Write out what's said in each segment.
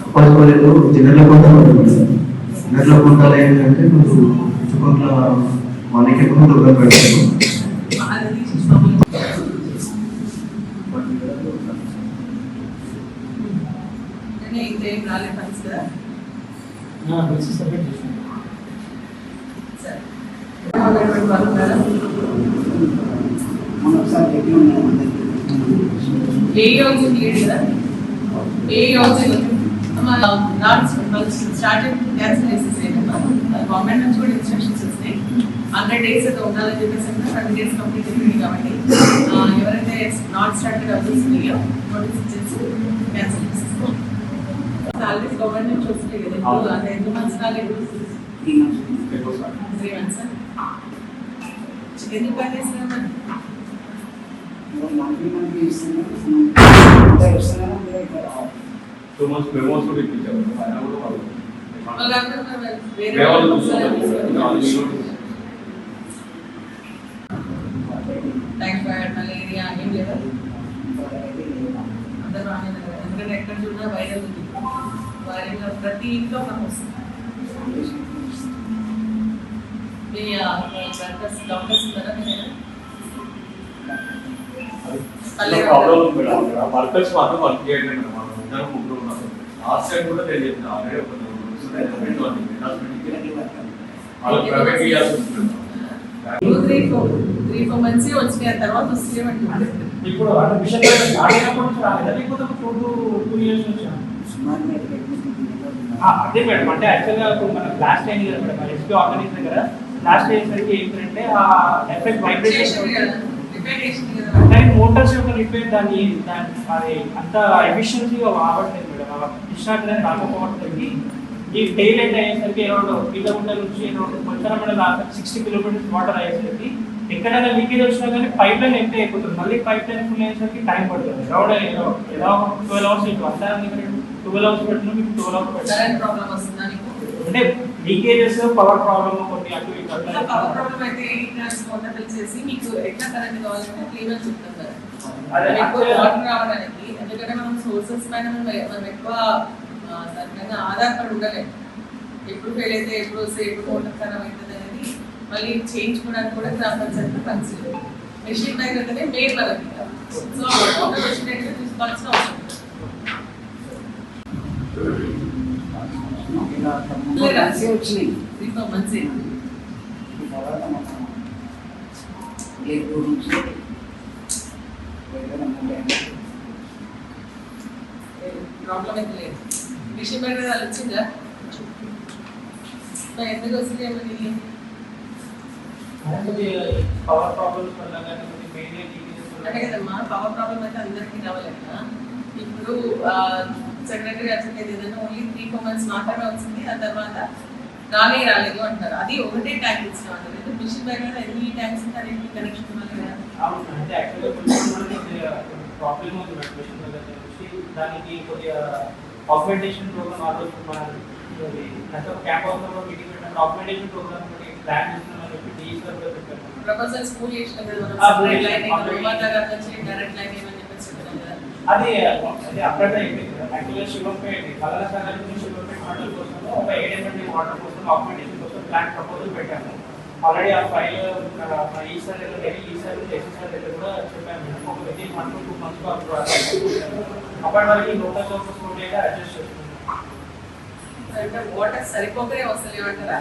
అప్పటికోలేదు చిన్నట్ల కొంత చిన్నట్ల కొంతలు ఏంటంటే నువ్వు చుట్టుపక్కల మనకి ఎక్కువ దూరం పెడతాను అది తీసి మామూలు కానీ ఇంకేం రాలేదు ఫండ్స్ కదా సరే గవర్నమెంట్ వాళ్ళు ఉన్నారా? ఏ హౌసింగ్ లేదు కదా? ఏ హౌసింగ్ నాట్ స్టార్టెడ్ క్యాన్సిల్ చేసేసాయి గవర్నమెంట్ నుంచి కూడా ఇన్స్ట్రక్షన్స్ వస్తాయి హండ్రెడ్ డేస్ అయితే ఉండాలని చెప్పేసి హండ్రెడ్ డేస్ కంప్లీట్ అయిపోయింది కాబట్టి ఎవరైతే నాట్ స్టార్టెడ్ హౌసెస్ ఉన్నాయో నోటీస్ ఇచ్చేసి క్యాన్సిల్ చేసేస్తాం సాలరీస్ గవర్నమెంట్ నుంచి వస్తాయి కదా ఇప్పుడు. అంటే ఎన్ని మంత్స్ కాలేదు three months two months memos కూడా ఇప్పించారు ఆయన కూడా వాళ్ళు వాళ్ళందరూ మరి వేరే వేరే వాళ్ళు వాళ్ళు చూస్తున్నారు. టైఫాయిడ్ మలేరియా ఏం లేదా అందరూ బాగానే ఉన్నారు కదా. ఎందుకంటే ఎక్కడ చూసినా వైరల్ ఉంది వైరల్ ప్రతి ఇంట్లో మనం వస్తుంది మీ డాక్టర్స్ డాక్టర్స్ ఉన్నారా మీరు పల్లె ప్రాబ్లం ఉంది మేడం అక్కడ వర్కర్స్ మాత్రం వర్క్ చేయడం మనం ఇద్దరు ముగ్గురు ఉన్నారు. లాస్ట్ టైం కూడా నేను చెప్పిన ఆల్రెడీ ఒక private two three four three four months వచ్చినాయి. ఆ తర్వాత వస్తే ఇప్పుడు అంటే మిషన్ నుంచి రాలేదా లేకపోతే టూ టూ టూ ఇయర్స్ అదే మేడం. అంటే యాక్చువల్గా ఇప్పుడు మన బ్లాస్ట్ అయింది కదా మేడం. ఎస్పీ ఆర్గనైజ్ దగ్గర బ్లాస్ట్ అయ్యేసరికి ఏంటంటే ఆ ఎఫెక్ట్ వైబ్రేషన్ కదా. మోటార్స్ యొక్క రిపేర్ దాన్ని దాని అది అంత ఎఫిషియన్సీగా వాడట్లేదు మేడం. డిశ్చార్జ్ అనేది రాకపోవడానికి ఈ డే లైట్ అయ్యేసరికి అరౌండ్ కిలోమీటర్ నుంచి అరౌండ్ కొంచెం సిక్స్టీ కిలోమీటర్స్ వాటర్ అయ్యేసరికి ఎక్కడైనా లీకేజ్ వచ్చినా కానీ పైప్ లైన్ ఎంటర్ అయిపోతుంది. మళ్ళీ పైప్ లైన్ ఫుల్ అయ్యేసరికి టైం పడుతుంది. అరౌండ్ ఎలా ట్వెల్వ్ అవర్స్ ఇటు అంతా ట్వెల్వ్ అవర్స్ పెట్టినా మీకు ట్వెల్వ్ అవర్స్ పెట్టాలి అంటే లీకేజెస్ పవర్ ప్రాబ్లమ్ కొన్ని అటు పవర్ ప్రాబ్లం అయితే ఈ ట్రాన్స్ఫార్మర్ చేసి మీకు ఎట్లా కరెంట్ కావాలంటే క్లీనర్ చెప్తాం కదా అదే ఎక్కువ వాటర్ రావడానికి ఎందుకంటే మనం సోర్సెస్ పైన మనం ఎక్కువ మీద ఆధారపడి ఉండలేము ఎప్పుడు ఫెయిల్ అయితే ఎప్పుడు వస్తే ఎప్పుడు మోటార్ ఖరాబ్ అవుతుంది అనేది మళ్ళీ చేయించుకోవడానికి కూడా గ్రామ పంచాయతీ కన్సిడర్ మెషిన్ అంటేనే మెయిన్ మనకి సో వాటర్ మెషిన్ అయితే తీసుకోవాల్సిన అవసరం. లేదు. వచ్చినాయి త్రీ ఫోర్ మంత్స్ అయింది తర్వాత మొత్తం ఎయిర్పోర్ట్ నుంచి వెళ్ళడం అంటే ప్రాబ్లం అయితే లేదు మిషన్ బ్యాగ్ అది వచ్చిందా మరి ఎందుకు వస్తుంది ఏమో నీళ్ళు పవర్ ప్రాబ్లమ్స్ వల్ల కానీ కొన్ని మెయిన్ అంటే కదమ్మా పవర్ ప్రాబ్లం అయితే అందరికీ రావాలి కదా ఇప్పుడు సెక్రటరీ చెప్పేది ఏదైనా ఓన్లీ త్రీ ఫోర్ మంత్స్ మాత్రమే వచ్చింది. ఆ తర్వాత రానే రాలేదు అంటారు. అది ఒకటే ట్యాంక్ ఇచ్చిన అంటారు మిషన్ మీద ఎన్ని ట్యాంక్స్ ఉంటే అన్నింటికి కనెక్షన్ ఉన్నారు కదా. అంటే దగ్గర నుంచి దానికి కొద్దిగా ఆగ్మెంటేషన్ ప్రోగ్రామ్ ఆ రోజు మన ఇది అంటే క్యాంప్ హౌస్లో మీటింగ్ పెట్టినప్పుడు ఆగ్మెంటేషన్ ప్రోగ్రామ్ ఒకటి ప్లాన్ చేస్తున్నామని చెప్పి డిఈ సార్ కూడా చేసిన. కదా మనం నుంచి డైరెక్ట్ లైన్ ఏమని చెప్పేసి చెప్పాం కదా అది అది అప్డేట్ అయిపోయింది. యాక్చువల్గా శివంపేట సాగర్ నుంచి శివంపేట కోసం ఒక ఏడెంటీ వాటర్ కోసం ఆగ్మెంటేషన్ కోసం ప్లాన్ ప్రపోజల్ పెట్టాము. ఆల్రెడీ ఆ ఫైల్ ఈ సార్ దగ్గర ఢిల్లీ ఈ సార్ ఎస్సీ సార్ దగ్గర కూడా చెప్పాము. మేడం ఒక with one to two months అప్పటి వరకు లోకల్ సోర్సెస్ కూడా అడ్జస్ట్ చేస్తున్నాం. అంటే వాటర్ సరిపోకనే వస్తలేవు అంటారా?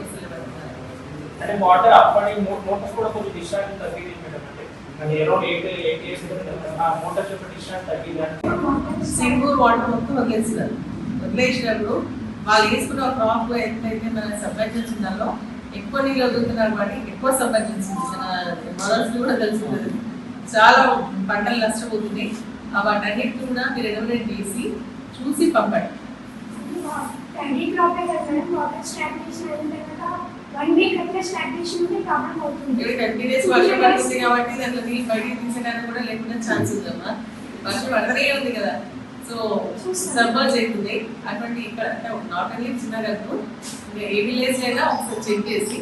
వస్తలేవు అంటే వాటర్ అప్పటి మోటార్స్ కూడా కొంచెం డిశ్చార్జ్ తగ్గింది మేడం సింగూర్ వాటర్ మొత్తం వదిలేసినారు. వదిలేసినప్పుడు వాళ్ళు వేసుకున్న క్రాప్ ఎంతైతే మన ఉందో ఎక్కువ నీళ్ళు వదులుతున్నారు కాబట్టి ఎక్కువ సబ్మెర్జెన్స్ మన కూడా తెలుసుకుంటుంది చాలా పంటలు నష్టపోతుంది ఆ వాటన్నిటిని కూడా మీరు ఎలిమినేట్ చేసి చూసి పంపండి. వన్ వీక్ అయితే స్టాగ్నేషన్ ఉంటే ప్రాబ్లం అవుతుంది ట్వంటీ డేస్ వర్షం పడుతుంది కాబట్టి దాంట్లో నీళ్ళు బయటికి తీసేయడానికి కూడా లేకుండా ఛాన్స్ ఉందమ్మా వర్షం పడతనే ఉంది కదా. సో సర్బర్జ్ అవుతుంది. అటువంటి ఇక్కడ అంటే నాట్ ఓన్లీ చిన్నగట్టు. ఇంకా ఏ విలేజ్ అయినా ఒకసారి చెక్ చేసి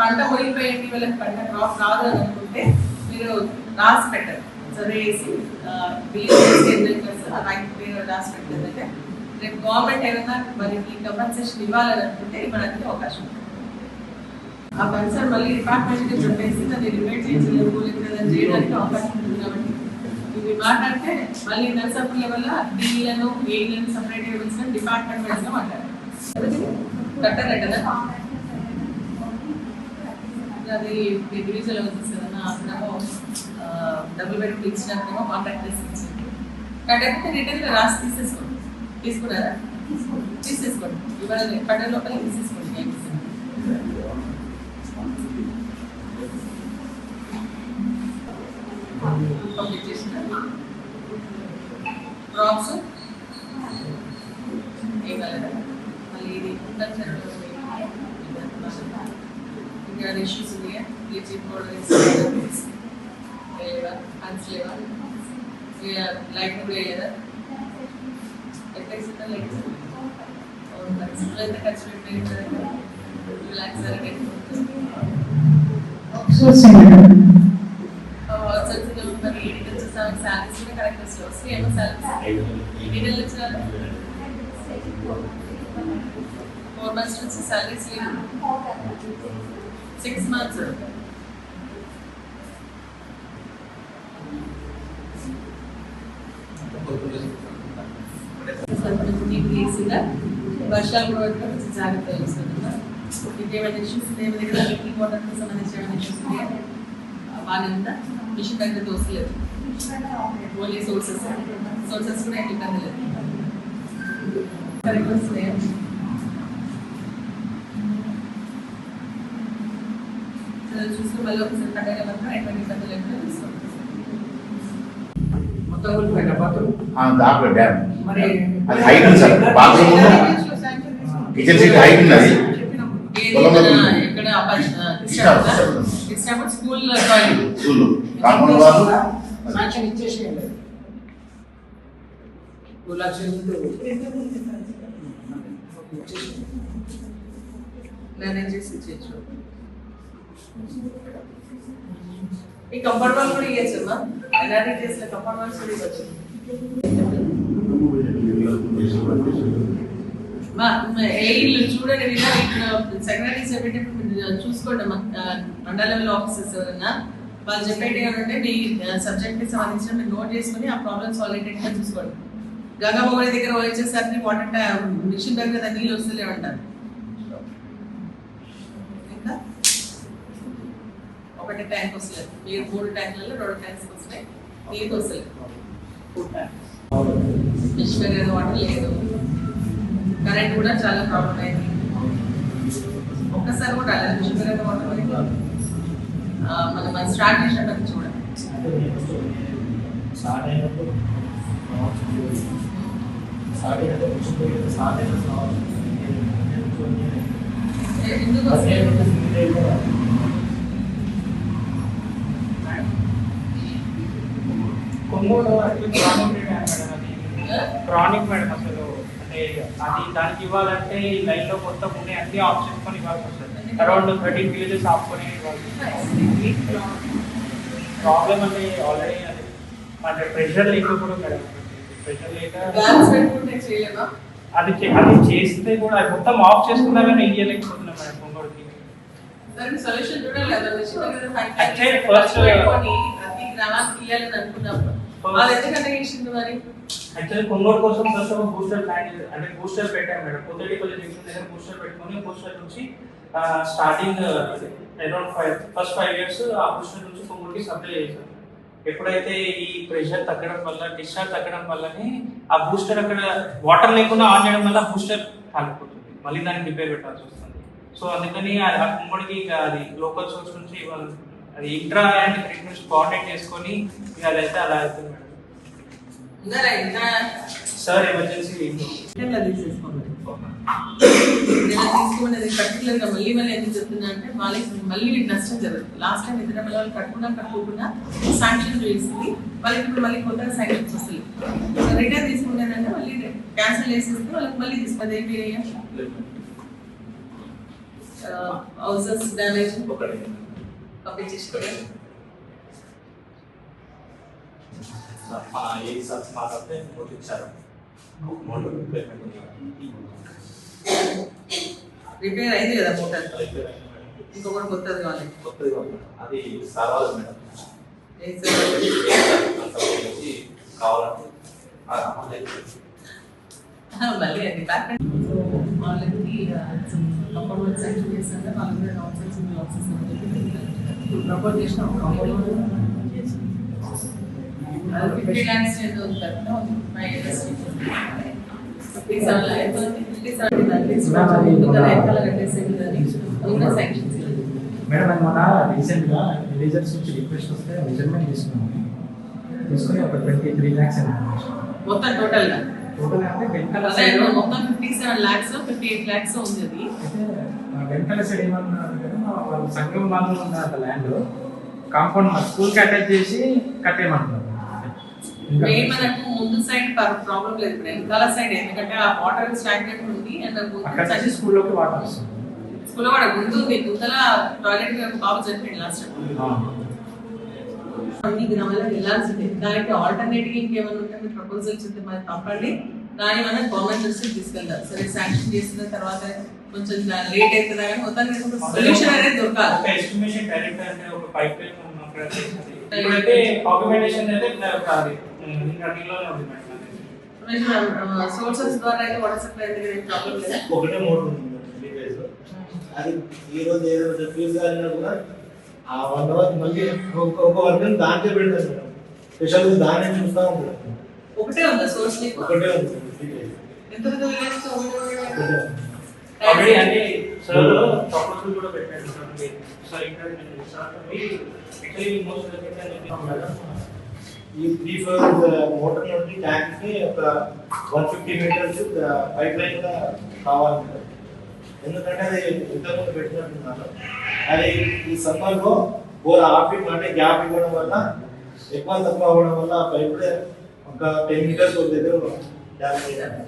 పంట మునిగిపోయింది వాళ్ళకి పంట క్రాప్ రాదు అని అనుకుంటే మీరు రాసి పెట్టండి. సర్వే చేసి రైట్ పేరు రాసి పెట్టిందంటే రేపు గవర్నమెంట్ ఏమైనా మరి కంపెన్సేషన్ ఇవ్వాలని అనుకుంటే ఇవ్వడానికి అవకాశం ఉంది. ఆ కన్సర్న్ మళ్ళీ డిపార్ట్మెంట్కి చెప్పేసి దాన్ని రిపేర్ చేయలేము లేదా చేయడానికి అవకాశం కాబట్టి. ఇవి మాట్లాడితే మళ్ళీ నర్సప్ లెవెల్ డీలను ఏలను సపరేట్ ఇవ్వాల్సిన డిపార్ట్మెంట్ వైజ్ మాట్లాడారు కదా? అది డివిజన్ అవుతుంది కదా అతనేమో డబుల్ బెడ్రూమ్ కాంట్రాక్ట్ చేసి ఇచ్చింది కట్టకపోతే రిటర్న్ రాసి తీసేసుకోండి. తీసుకున్నారా? తీసేసుకోండి. ఇవాళ కట్ట లోపల తీసేసుకోండి ఏం చేసింది. కంప్లీట్ చేసిన క్రాప్స్ ఏం కాలేదా మళ్ళీ ఇది కల్చర్ ఇంకా ఇష్యూస్ ఉన్నాయా బ్లీచింగ్ పౌడర్ లేవా ఫండ్స్ లేవా లైట్ కూడా వేయలేదా ఎట్లా లైట్ ఎంత ఖర్చు పెట్టారు ఫోర్ మంత్స్ నుంచి శాలరీస్ లేదు సిక్స్ మంత్స్ నీకు ఈజీగా వర్షాలు కూడా కొంచెం జాగ్రత్త చూసుకుంటున్నా ఇంకేమైనా ఇష్యూస్ ఏమైనా దగ్గర వాటర్కి సంబంధించిన ఏమైనా ఇష్యూస్ బాగానే ఉందా మిషన్ దగ్గర దోసలేదు ఓన్లీ సోర్సెస్ సోర్సెస్ కూడా ఏమి ఇబ్బంది లేదు కరెక్ట్ వస్తున్నాయా సరే, చూసుకుని మళ్ళీ ఒకసారి కట్టాలి మాత్రం ఎటువంటి ఇబ్బంది లేకుండా చూసుకోండి. మొత్తం కూలిపోయిన బాత్రూమ్? దాంట్లో డ్యామ్. అది హైట్ ఉంది sir. Bathroom kitchen seat height ఉన్నది ఏది పొలంలో మన ఉంది. ఇక్కడ అపార్ట్- ఇష్టం, కృష్ణాపూర్ ఇష్టం. Krishnapur school toilet school compound వాళ్ళు సాంక్షన్ ఇచ్చేసేయండి టూ లక్షలు ఉంటే ఇచ్చేసేయండి. మేనేజ్ చేసి ఇచ్చేయచ్చు ఈ కంపౌండ్ వాల్ కూడా ఇవ్వచ్చు అమ్మా ఎన్ఆర్డీ చేసిన కంపౌండ్ వాల్స్ కూడా ఇవ్వచ్చు ఇల్లు చూడండి ఇక్కడ సెక్రటరీ చెప్పేటప్పుడు చూసుకోండి మండల లెవెల్ ఆఫీసర్స్ ఎవరన్నా. వాళ్ళు చెప్పేటి ఏంటంటే మీ సబ్జెక్ట్కి సంబంధించిన మీరు నోట్ చేసుకుని ఆ ప్రాబ్లమ్ సాల్వ్ అయ్యేటట్టుగా చూసుకోండి. గంగామోగడి దగ్గర వచ్చేసరికి వాటర్ మిషన్ దగ్గర నీళ్ళు వస్తలే ఉంటారు. ఇంకా? ఒకటి ట్యాంక్ వస్తలేదు. మీరు మూడు ట్యాంకులలో రెండు ట్యాంక్స్ వస్తున్నాయి. నీకు వస్తలేదు. మిషన్ దగ్గర వాటర్ లేదు. కరెంట్ కూడా చాలా ప్రాబ్లం అయింది. ఒక్కసారి కూడా రాలేదు. మిషన్ దగ్గర వాటర్ వరకు ఆ, మనం మనం స్టార్ట్ చేసినట్టు చూడండి స్టార్ట్ అయినప్పుడు స్టార్ట్ అయినప్పుడు స్టార్ట్ ఏ- ఎందుకు వస్తలేదు కొమ్మూరు క్రానిక్ మేడం అది క్రానిక్ మేడం అసలు. అంటే అది దానికి ఇవ్వాలంటే ఈ లైన్లో మొత్తం ఉన్నాయి అన్ని ఆఫ్ చేసుకొని ఇవ్వాల్సి వస్తుంది. అరౌండ్ థర్టీన్ విలేజెస్ ఆపుకొని ఇవ్వాలి ప్రాబ్లం అంటే ఆల్రెడీ అది. అంటే ప్రెషర్ లేకపోవడం మేడం. ప్రెషర్ లేక అది అది చేస్తే కూడా అది మొత్తం ఆఫ్ చేసుకున్నా కానీ ఇయ్యలేకపోతున్నాం మేడం పెట్టుకొని ప్రతి గ్రామానికి ఇవ్వాలని వాళ్ళు ఎందుకంటే చేసింది మరి? యాక్చువల్లీ కొనుగోలు కోసం ఫస్ట్ ఒక బూస్టర్ ప్లాన్ అంటే బూస్టర్ పెట్టాం మేడం. కొత్తటి కొద్ది జంక్షన్ దగ్గర బూస్టర్ పెట్టుకొని బూస్టర్ నుంచి starting around five first five years ఆ బూస్టర్ నుంచి కొనుగోలుకి సప్లై చేశాం. ఎప్పుడైతే ఈ ప్రెషర్ తగ్గడం వల్ల డిశ్చార్జ్ తగ్గడం వల్లనే ఆ బూస్టర్ అక్కడ వాటర్ లేకుండా ఆన్ చేయడం వల్ల బూస్టర్ కాలిపోతుంది మళ్ళీ దానికి రిపేర్ పెట్టాల్సి వస్తుంది. సో అందుకని ఆ కుమ్మడికి ఇక అది లోకల్ సోర్స్ నుంచి ఇవ్వాలి అది ఇంట్రా అండ్ ట్రీట్మెంట్స్ కోఆర్డినేట్ చేసుకొని ఇక అదైతే అలా అవుతుంది మేడం. సార్ ఎమర్జెన్సీ తీసుకున్నది పర్టికులర్గా మళ్ళీ మళ్ళీ ఎందుకు చెప్తున్నా అంటే వాళ్ళకి మళ్ళీ నష్టం జరుగుతుంది లాస్ట్ టైం ఇద్దరు వాళ్ళు కట్టుకున్నా కట్టుకోకుండా శాంక్షన్ చేసింది. వాళ్ళకి ఇప్పుడు మళ్ళీ కొత్తగా శాంక్షన్స్ వస్తాయి. రిటర్న్ తీసుకుంటానంటే మళ్ళీ క్యాన్సిల్ చేసేస్తే వాళ్ళకి మళ్ళీ తీసుకుంది ఏంటి హౌసెస్ డ్యామేజ్ ఒకటి పంపించేసి మన ఏ సార్ మాట్లాడితే నోట్ ఇచ్చారు నోట్ పేమెంట్ ఉంది రిపేర్ అయింది కదా మోటార్ రిపేర్ అయింది మేడం. ఇంకొకటి కొత్తది కావాలి కొత్తది కావాలి మేడం. అది సర్వాలి మేడం ఏ సార్? ఏ సార్ కన్సల్ట్ చేసి కావాలంటే ఆ అమౌంట్ అయితే మళ్ళీ అది బ్యాక్ వాళ్ళకి కంపౌండ్ సెక్షన్ చేస్తుంటే వాళ్ళకి కూడా నాన్ సెన్స్ లాసెస్ ఇప్పుడు ప్రపోజ్ చేసిన ఫిఫ్టీ శాంక్షన్స్ మేడం అది మన రీసెంట్గా విలేజర్స్ నుంచి రిక్వెస్ట్ వస్తే మెజర్మెంట్ తీసుకున్నాము తీసుకుని ఒక ట్వంటీ త్రీ ల్యాక్స్ మొత్తం టోటల్ అంటే వెంకల అదే సైడ్ మొత్తం fifty seven lakhs fifty eight lakhs ఉంది అది. సైడ్ ఏమన్నారు కదా వాళ్ళు సంఘం వాళ్ళు ఉన్న ల్యాండ్ కాంపౌండ్ మా స్కూల్కి అటాచ్ చేసి కట్టేయమంటున్నారు. మెయిన్ మనకు ముందు సైడ్ ప్రాబ్లం లేదు ఇప్పుడు వెనకాల సైడ్ ఎందుకంటే ఆ వాటర్ స్టాగ్నెంట్ ఉంది అండ్ నుంచి స్కూల్లోకి వాటర్ వస్తుంది. స్కూల్ కూడా ముందు ఉంది. ముందర టాయిలెట్ బాబు చనిపోయింది లాస్ట్ అన్ని గ్రామాలకు వెళ్ళాల్సిందే. దానికి ఆల్టర్నేటివ్ ఇంకేమైనా ఉంటే మీరు ప్రపోజల్స్ ఉంటే మరి పంపండి దాన్ని మనం గవర్నమెంట్ దృష్టికి తీసుకెళ్తాం సరే శాంక్షన్ చేసిన తర్వాత కొంచెం లేట్ అవుతుందా కానీ మొత్తానికి సొల్యూషన్ అనేది దొరకాలి. ఎస్టిమేషన్ డైరెక్ట్ ఒక పైప్ లైన్ ఉన్నప్పుడు అయితే సోర్సెస్ ద్వారా అయితే వాటర్ సప్లై ప్రాబ్లం లేదా? ఒకటే మోటార్ ఉంది లీకేజ్ అది ఈ రోజు ఏదో ఫీజు కాలినా కూడా ఆ వన్ అవర్ మళ్ళీ ఒక ఒక వర్గం దాంట్లో పెడతారు మేడం. స్పెషల్ దాన్ని చూస్తూ ఉంటారు. ఒకటే ఉందా సోర్స్ నీకు ఒకటే ఉంది లీకేజ్ ఎంత వదిలేస్తే ఒకటే ఉంది. ఆల్రెడీ అంటే సార్ ప్రపోజల్ కూడా పెట్టారు సార్. సార్ ఇక్కడ నేను సార్ యాక్చువల్లీ మోస్ట్ మేడం, ఈ త్రీ ఫోర్ మోటార్ నుండి ట్యాంక్కి ఒక వన్ ఫిఫ్టీ మీటర్స్ పైప్ లైన్గా కావాలి ఎందుకంటే అది ఇంతకుముందు పెట్టినట్టున్నారు అది ఈ సమ్మర్లో బోర్ ఆపి అంటే గ్యాప్ ఇవ్వడం వల్ల ఎక్కువ తక్కువ అవ్వడం వల్ల ఆ పైప్ ఒక టెన్ మీటర్స్ ఒక దగ్గర డ్యామేజ్ అది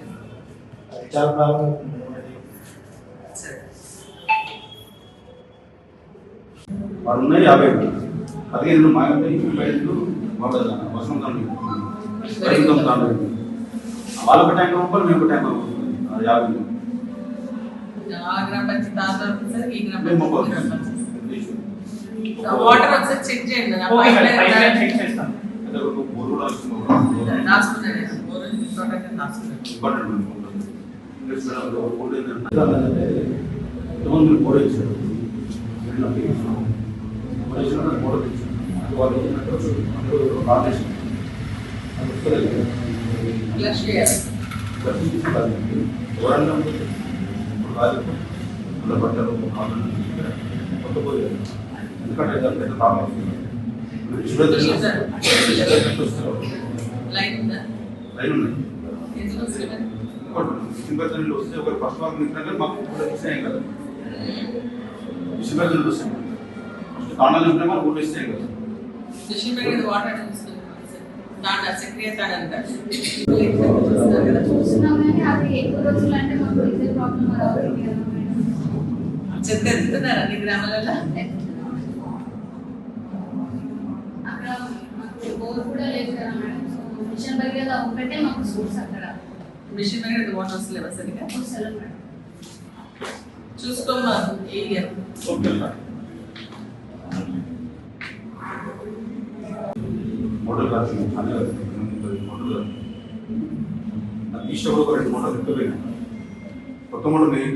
చాలా ప్రాబ్లం అవుతుంది మేడం సరే యాభై. పదిహేను మా యొక్క ముప్పై ఐదు వాళ్ళ వర్షం రైతం తాను వాళ్ళ ఒక ట్యాంక్ రూపాయలు మేము ఒక ట్యాంక్ అది యాభై వాటర్ ఒకసారి చెక్ చేయండి. బోర్ కూడా. బోర్ ఇచ్చారు. ఎందుకంటే దాని పెద్ద ప్రాబ్లం లైన్ ఉందా లైన్ ఇంకొకటి నీళ్ళు వస్తే ఒకరు ఫస్ట్ వాక్ నింటే మాకు కూడా ఇస్తాయి కదా విషయం నీళ్ళు తాండాలు నింపితే మాకు ఊళ్ళు ఇస్తాయి కదా. మిషన్ మీద వాటర్ దాంట్లో సక్రియ తాడంట చూస్తున్నారు కదా చూస్తున్నాం కానీ అది ఎక్కువ రోజులు అంటే మాకు ఇదే ప్రాబ్లం అవుతుంది కదా మేడం చెత్త ఎత్తుతున్నారు అన్ని గ్రామాలలో? అక్కడ మాకు బోర్ కూడా లేదు కదా మేడం. సో మిషన్ దగ్గర ఒకటే మాకు సోర్స్ అక్కడ. మిషన్ మీద వాటర్ వస్తలేవా సరిగా? వస్తారు మేడం. చూసుకోమ్మా ఏరియా. ఓకే సార్ మోటార్ కాదు అనే మోటార్ ఈశ్వరు ఒక రెండు మోటార్లు ఎక్కపోయినాయి కొత్త మోటార్ నేను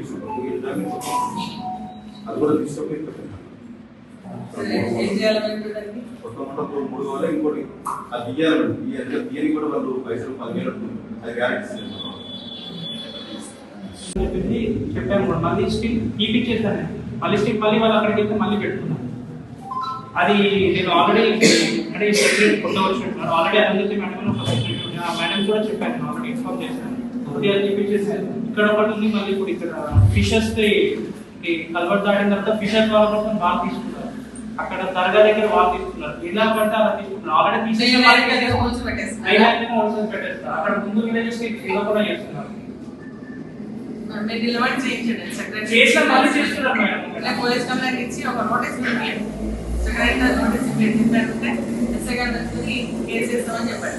అది కూడా తీసుకొని కొత్త మోటార్ మూడు కావాలి ఇంకోటి అది తీయాలండి తీయాలి తీయని కూడా వాళ్ళు పైసలు పదివేలు అది గ్యారెంటీ చెప్పింది చెప్పాము కూడా. మళ్ళీ స్టిల్ కీపింగ్ చేశాను మళ్ళీ స్టిల్ మళ్ళీ వాళ్ళు అక్కడికి వెళ్తే మళ్ళీ పెట్టుకున్నాను అది నేను ఆల్రెడీ అంటే వచ్చినట్టున్నారు ఆల్రెడీ అనంతతి మేడం ఒక సెక్రటరీ ఆ మేడం కూడా చెప్పాను నేను ఆల్రెడీ ఇన్ఫార్మ్ చేశాను. అది అది చెప్పేసి ఇక్కడ ఒకటి ఉంది మళ్ళీ ఇప్పుడు ఇక్కడ ఫిషెస్ కల్వర్ట్ దాటిన తర్వాత ఫిషెస్ వాళ్ళ కోసం వాళ్ళు తీసుకున్నారు. అక్కడ దర్గా దగ్గర వాళ్ళు తీసుకున్నారు. ఇలా పడితే అలా తీసుకున్నారు. ఆల్రెడీ తీసేసిన వాళ్ళకి పెట్టేస్తారు అక్కడ ముందు విలేజెస్ ఇలా కూడా చేస్తున్నారు. మీరు నిలబడి చేయించండి. సెక్రటరీ చేసిన మళ్ళీ చేస్తున్నారు మేడం పోలీస్ కంప్లైంట్ ఇచ్చి ఒక నోటీస్ పంపించండి నోటీస్ పెట్టిందంటే ఎస్ఐ గారు వచ్చి కేసు చేస్తామని చెప్పాడు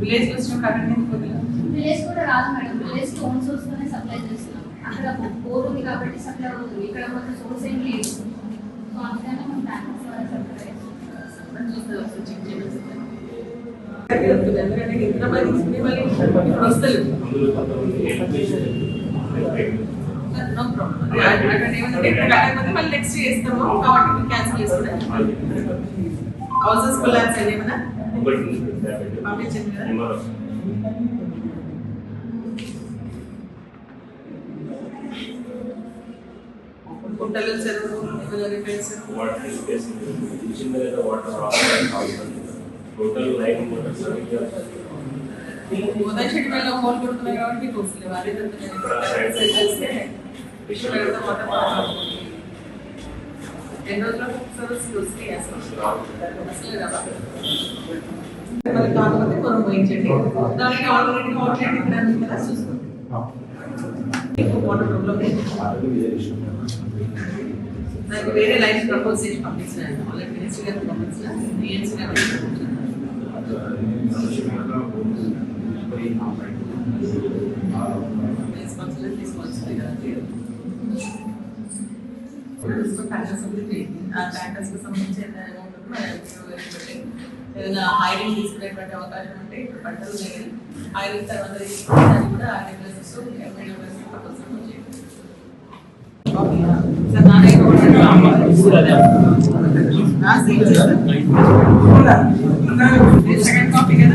విలేజ్ విలేజ్ కూడా రాదు మేడం. విలేజ్కి ఓన్ సోర్స్ తోనే సప్లై చేస్తున్నాం. అక్కడ బోర్ ఉంది కాబట్టి సప్లై అవుతుంది ఇక్కడ మాకు సోర్స్ ఏం లేదు. సో మనం ట్యాంకర్స్ ద్వారా సప్లై ఎందుకంటే ఇంత మంది వస్తలేదు అందులో నో ప్రాబ్లం అక్కడ ఏమంటే ఇక్కడ కట్టకపోతే మళ్ళీ నెక్స్ట్ చేస్తాము కాబట్టి క్యాన్సిల్ చేసుకుంటాం హౌసెస్ కొలాబ్స్ అయ్యి ఏమన్నా ఒకటి ఉంది ప్రైవేట్. పంపించింది కదా నెంబర్ వస్తుంది. గుంటలు చెరువులు ఏమైనా రిపేర్స్ వాటర్ తీసుకేసింది ఇచ్చిన మీద వాటర్ రావాలి టోటల్ నైన్ మోటార్స్ ఉదయం షెడ్ మీద హోల్ కొడుతున్నాయి కాబట్టి వస్తుంది వారి సెట్ చేస్తే టిష్యూ పెడితే మొత్తం ఎన్ని రోజులు సర్వీస్ వస్తాయి అసలు అసలే కదా మరి కాకపోతే మనం పోయించండి దానికి ఆల్రెడీ ఆల్రెడీ ఇక్కడ నాకు వేరే ప్రపోజ్ చేసి పంపించాను గారికి డిఎన్సీ గారికి పంపించాను రెస్పాన్సిబిలిటీ తీసుకోవాల్సింది కదా ఏదైనా తీసుకునేటువంటి అవకాశం ఉంటే ఇప్పుడు తర్వాత కూడా చేయండి సార్ సెకండ్ కాపీ కదా